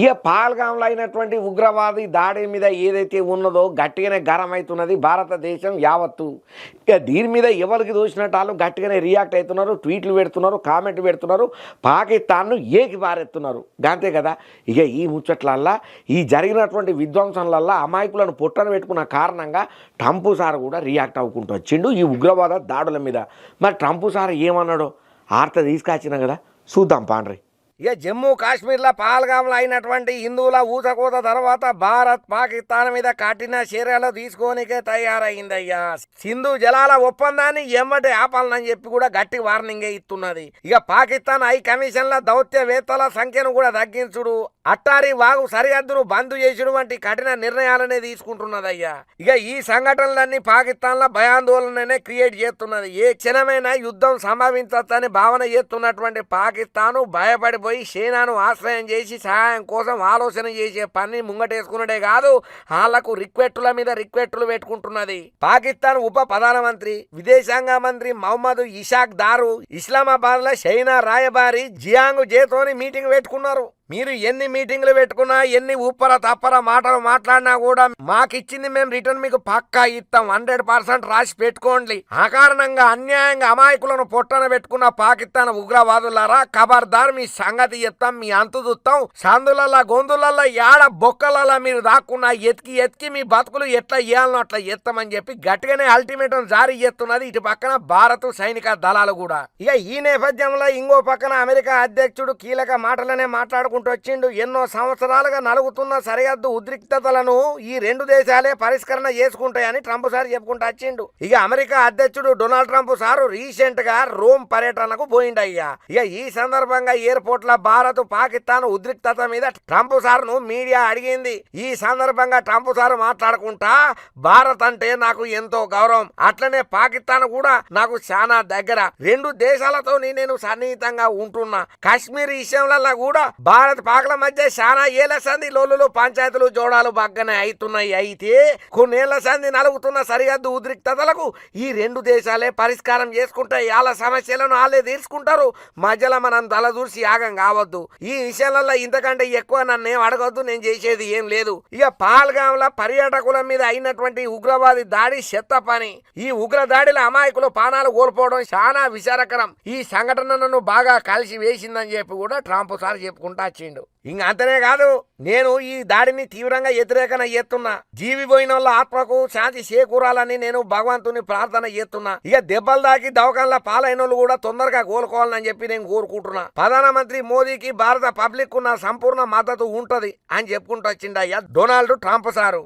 ఇక పాల్గాంలో అయినటువంటి ఉగ్రవాది దాడి మీద ఏదైతే ఉన్నదో గట్టిగానే గరం అవుతున్నది భారతదేశం యావత్తు. ఇక దీని మీద ఎవరికి దోచినట్టు వాళ్ళు గట్టిగానే రియాక్ట్ అవుతున్నారు ట్వీట్లు పెడుతున్నారు కామెంట్ పెడుతున్నారు పాకిస్తాన్ను ఏకి బారెత్తున్నారు అంతే కదా? ఇక ఈ ముచ్చట్లల్లా ఈ జరిగినటువంటి విధ్వంసంలల్లా అమాయకులను పొట్టను పెట్టుకున్న కారణంగా ట్రంప్ సార్ కూడా రియాక్ట్ అవ్వుకుంటూ వచ్చిండు ఈ ఉగ్రవాద దాడుల మీద. మరి ట్రంప్ సార్ ఏమన్నాడో ఆర్త తీసుకొచ్చినా కదా? చూద్దాం పాండ్రి. ఇక జమ్మూ కాశ్మీర్లో పాల్గాంలో అయినటువంటి హిందువుల ఊసకోత తర్వాత భారత్ పాకిస్తాన్ మీద కఠిన చర్యలు తీసుకోనికే తయారైందయ్యా. సింధు జలాల ఒప్పందాన్ని ఎమ్మటి ఆపాలనని చెప్పి కూడా గట్టి వార్నింగే ఇస్తున్నది. ఇక పాకిస్తాన్ హై కమిషన్ల దౌత్యవేత్తల సంఖ్యను కూడా తగ్గించుడు. అట్టారి వాగు సరిహద్దును బంద్ చేసుడు వంటి కఠిన నిర్ణయాలనే తీసుకుంటున్నదయ్యా. ఇక ఈ సంఘటనలన్నీ పాకిస్తాన్లో భయాందోళననే క్రియేట్ చేస్తున్నది. ఏ క్షణమైనా యుద్ధం సంభవించవచ్చని భావన చేస్తున్నటువంటి పాకిస్తాను భయపడి పోయి చైనాను ఆశ్రయం చేసి సహాయం కోసం ఆలోచన చేసే పని ముంగటేసుకున్నదే కాదు వాళ్ళకు రిక్వెస్టుల మీద రిక్వెస్టులు పెట్టుకుంటున్నది. పాకిస్తాన్ ఉప ప్రధానమంత్రి విదేశాంగ మంత్రి మహమ్మద్ ఇషాక్ దారు ఇస్లామాబాద్లో చైనా రాయబారి జియాంగ్ జేతోని మీటింగ్ పెట్టుకున్నారు. మీరు ఎన్ని మీటింగ్లు పెట్టుకున్నా ఎన్ని ఊపర తప్పర మాటలు మాట్లాడినా కూడా మాకిచ్చింది మేము రిటర్న్ మీకు పక్కా ఇస్తాం. హండ్రెడ్ పర్సెంట్ రాసి పెట్టుకోండి. ఆ కారణంగా అన్యాయంగా అమాయకులను పొట్టన పెట్టుకున్న పాకిస్తాన్ ఉగ్రవాదులారా ఖబర్దార్ మీ సంగతి చెప్తాం మీ అంతు చూస్తాం. సందులల్లా గొంతులల్లా యాడ బొక్కలల్లా మీరు దాక్కున్నా ఎతికి ఎతికి మీ బతుకులు ఎట్లా ఇయ్యాలనో అట్లా ఎత్తామని చెప్పి గట్టిగానే అల్టిమేటం జారీ చేస్తున్నది ఇటు పక్కన భారత్ సైనిక దళాలు కూడా. ఇక ఈ నేపథ్యంలో ఇంకో పక్కన అమెరికా అధ్యక్షుడు కీలక మాటలనే మాట్లాడుకుంటూ వచ్చిండు. ఎన్నో సంవత్సరాలుగా నలుగుతున్న సరిహద్దు ఉద్రిక్తతలను ఈ రెండు దేశాలే పరిష్కరణ చేసుకుంటాయని ట్రంప్ సార్ చెప్పుకుంటూ వచ్చిండు. ఇక అమెరికా అధ్యక్షుడు డొనాల్డ్ ట్రంప్ సారు రీసెంట్గా రోమ్ పర్యటనకు పోయిండయ్యా. ఇక ఈ సందర్భంగా ఎయిర్పోర్ట్లో భారత్ పాకిస్తాన్ ఉద్రిక్తత మీద ట్రంప్ సార్ను మీడియా అడిగింది. ఈ సందర్భంగా ట్రంప్ సార్ మాట్లాడుకుంటా భారత్ అంటే నాకు ఎంతో గౌరవం. అట్లనే పాకిస్తాన్ కూడా నాకు చాలా దగ్గర. రెండు దేశాలతో నేను సన్నిహితంగా ఉంటున్నా. కాశ్మీర్ విషయంలో కూడా భారత్ పాకల మధ్య చాలా ఏళ్ళ సంధి లోలులు పంచాయతీలు జోడాలు బాగానే అవుతున్నాయి అయితే కొన్నేళ్ళ సంధి నలుగుతున్న సరిహద్దు ఉద్రిక్తతలకు ఈ రెండు దేశాలే పరిష్కారం చేసుకుంటాయి వాళ్ళ సమస్యలను వాళ్ళే తీర్చుకుంటారు. మధ్యలో మనం తలదూర్చి యాగం కావద్దు. ఈ విషయాలలో ఇంతకంటే ఎక్కువ నన్ను ఏం అడగొద్దు నేను చేసేది ఏం లేదు. ఇక పాల్గాంల పర్యాటకుల మీద అయినటువంటి ఉగ్రవాది దాడి చెత్త పని. ఈ ఉగ్ర దాడిలో అమాయకులు పానాలు కోల్పోవడం చాలా విచారకరం ఈ సంఘటన నన్ను బాగా కలిసి వేసిందని చెప్పి కూడా ట్రంప్ సార్ చెప్పుకుంటా వచ్చిండు. ఇంక అంతనే కాదు నేను ఈ దాడిని తీవ్రంగా వ్యతిరేకన చేస్తున్నా. జీవి పోయిన వాళ్ళ ఆత్మకు శాంతి చేకూరాలని నేను భగవంతుని ప్రార్థన చేస్తున్నా. ఇక దెబ్బలు దాకి దవకంలో పాలైన వాళ్ళు కూడా తొందరగా కోలుకోవాలని చెప్పి నేను కోరుకుంటున్నా. ప్రధానమంత్రి మోదీకి భారత పబ్లిక్ ఉన్న సంపూర్ణ మద్దతు ఉంటది అని చెప్పుకుంటూ వచ్చిండయ్యా డొనాల్డ్ ట్రంప్ సారు.